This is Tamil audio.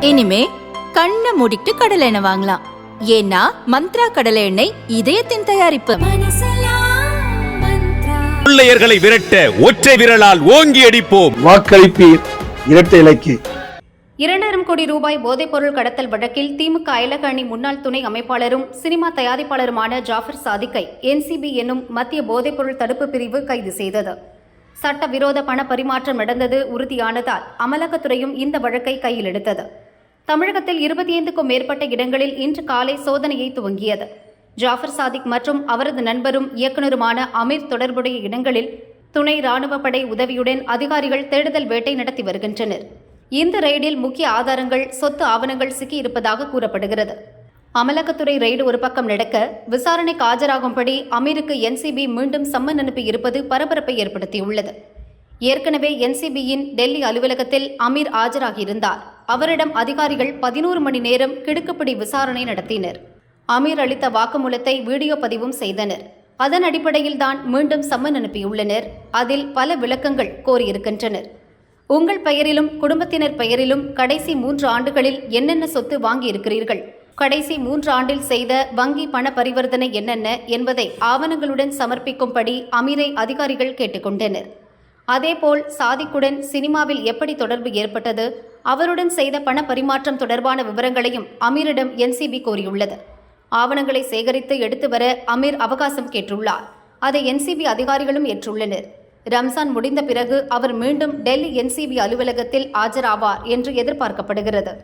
இனிமே கண்ணை மூடிட்டு கடலை எண்ணெய் வாங்கலாம். ஏன்னா மந்த்ரா கடலை எண்ணெய் இதயத்தின் தயாரிப்பு. கொள்ளையர்களை விரட்ட ஒற்றை விரலால் ஓங்கி அடிப்போம். வாக்களிப்பீர் இரட்டை இலைக்கு. இரண்டாயிரம் கோடி ரூபாய் போதைப்பொருள் கடத்தல் வழக்கில் திமுக அயலக அணி முன்னாள் துணை அமைப்பாளரும் சினிமா தயாரிப்பாளருமான ஜாஃபர் சாதிக்கை என்சிபி என்னும் மத்திய போதைப்பொருள் தடுப்பு பிரிவு கைது செய்தது. சட்டவிரோத பண பரிமாற்றம் நடந்தது உறுதியானதால் அமலாக்கத்துறையும் இந்த வழக்கை கையில் எடுத்தது. தமிழகத்தில் இருபத்தி ஐந்துக்கும் மேற்பட்ட இடங்களில் இன்று காலை சோதனையை துவங்கியது. ஜாஃபர் சாதிக் மற்றும் அவரது நண்பரும் இயக்குனருமான அமீர் தொடர்புடைய இடங்களில் துணை ராணுவப்படை உதவியுடன் அதிகாரிகள் தேடுதல் வேட்டை நடத்தி வருகின்றனர். இந்த ரெய்டில் முக்கிய ஆதாரங்கள் சொத்து ஆவணங்கள் சிக்கியிருப்பதாக கூறப்படுகிறது. அமலாக்கத்துறை ரெய்டு ஒரு பக்கம் நடக்க விசாரணைக்கு ஆஜராகும்படி அமீருக்கு என்சிபி மீண்டும் சம்மன் அனுப்பி இருப்பது பரபரப்பை ஏற்படுத்தியுள்ளது. ஏற்கனவே என்சிபியின் டெல்லி அலுவலகத்தில் அமீர் ஆஜராகியிருந்தார். அவரிடம் அதிகாரிகள் பதினோரு மணி நேரம் கிடுக்குப்பிடி விசாரணை நடத்தினர். அமீர் அளித்த வாக்குமூலத்தை வீடியோ பதிவும் செய்தனர். அதன் அடிப்படையில் தான் மீண்டும் சம்மன் அனுப்பியுள்ளனர். அதில் பல விளக்கங்கள் கோரியிருக்கின்றனர். உங்கள் பெயரிலும் குடும்பத்தினர் பெயரிலும் கடைசி மூன்று ஆண்டுகளில் என்னென்ன சொத்து வாங்கியிருக்கிறீர்கள்? கடைசி மூன்று ஆண்டில் செய்த வங்கி பண பரிவர்த்தனை என்னென்ன என்பதை ஆவணங்களுடன் சமர்ப்பிக்கும்படி அமீரை அதிகாரிகள் கேட்டுக்கொண்டனர். அதேபோல் சாதிக்குடன் சினிமாவில் எப்படி தொடர்பு ஏற்பட்டது? அவருடன் செய்த பண பரிமாற்றம் தொடர்பான விவரங்களையும் அமீரிடம் என்சிபி கோரியுள்ளது. ஆவணங்களை சேகரித்து எடுத்து வர அமீர் அவகாசம் கேட்டுள்ளார். அதை என்சிபி அதிகாரிகளும் ஏற்றுள்ளனர். ரம்சான் முடிந்த பிறகு அவர் மீண்டும் டெல்லி என்சிபி அலுவலகத்தில் ஆஜராவார் என்று எதிர்பார்க்கப்படுகிறது.